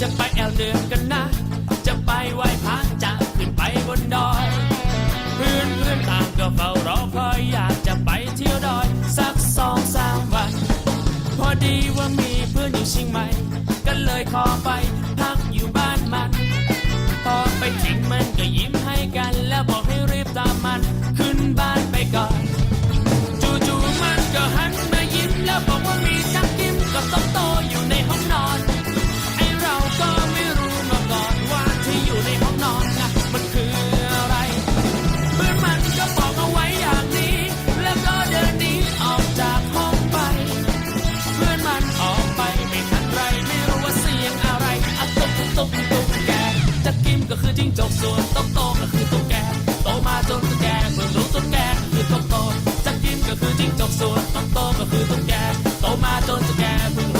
จะไปแอลเดือนกันนะ จะไปไหว้พระจะขึ้นไปบนดอย เพื่อนเพื่อนต่างก็เฝ้ารอคอยอยากจะไปเที่ยวดอย สักสองสามวัน พอดีว่ามีเพื่อนอยู่เชียงใหม่ก็เลยขอไป เพื่อนมันก็บอกเอาไว้อย่างนี้ แล้วก็เดินหนีออกจากห้องไปเพื่อนมันออกไปไม่ทันไรไม่รู้ว่าเสียงอะไรอะตุกตุกตุกตุกแกจะกิมก็คือจิ้งจกส่วนโตโตก็คือตุ๊กแกโตมาจนตุ๊กแกเพิ่งรู้ตุ๊กแกคือโตโตจะกิมก็คือจิ้งจกส่วนโตโตก็คือตุ๊กแกโตมาจนตุ๊กแกเพิ่งรู้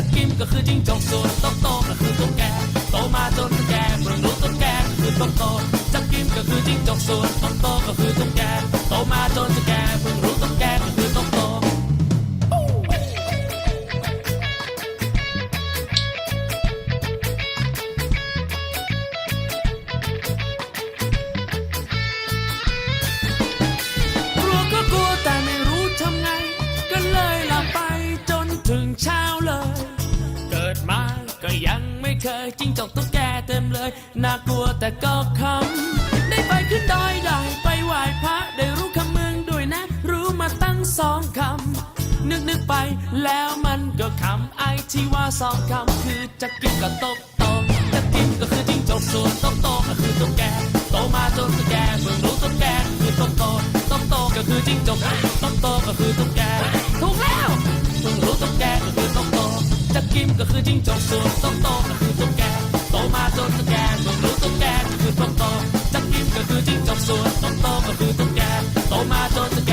จักกิมก็คือจิ้งจกส่วนโตโตก็คือตุ๊กแกโตมาจนตุ๊กแกเพิ่งรู้ตุ๊กแกคือโตโตจักกิมก็คือจิ้งจกส่วนโตโตก็คือตุ๊กแกโตมาจนตุ๊กแกเพิ่งรู้ตุ๊กแกก็คือโตโตก ก็ยังไม่เคยจิ้งจกตุ๊กแกเต็มเลย น่ากลัวแต่ก็คำได้ไปขึ้นดอยได้ไปไหว้พระได้รู้คำเมืองด้วยนะ รู้มาตั้งสองคำนึกนึกไปแล้วมันก็คำไอที่ว่าสองคำคือจะกินกับโตกโตจะกินก็คือจิ้งจกส่วนโตกโตก็คือตุ๊กแกโตมาจนตุ๊กแกเพิ่งรู้ตุ๊กแกคือโตกโตโตกโตก็คือจิ้งจกโตกโตก็คือตุ๊กแก จากกิมก็คือจิ้งจกส่วนต้องโตก็คือตุ๊กแกโตมาจนตุ๊กแกเมื่อรู้ตุ๊กแกก็คือต้องโตจากกิมก็คือจิ้งจกส่วนต้องโตก็คือตุ๊กแกโตมาจนตุ๊กแก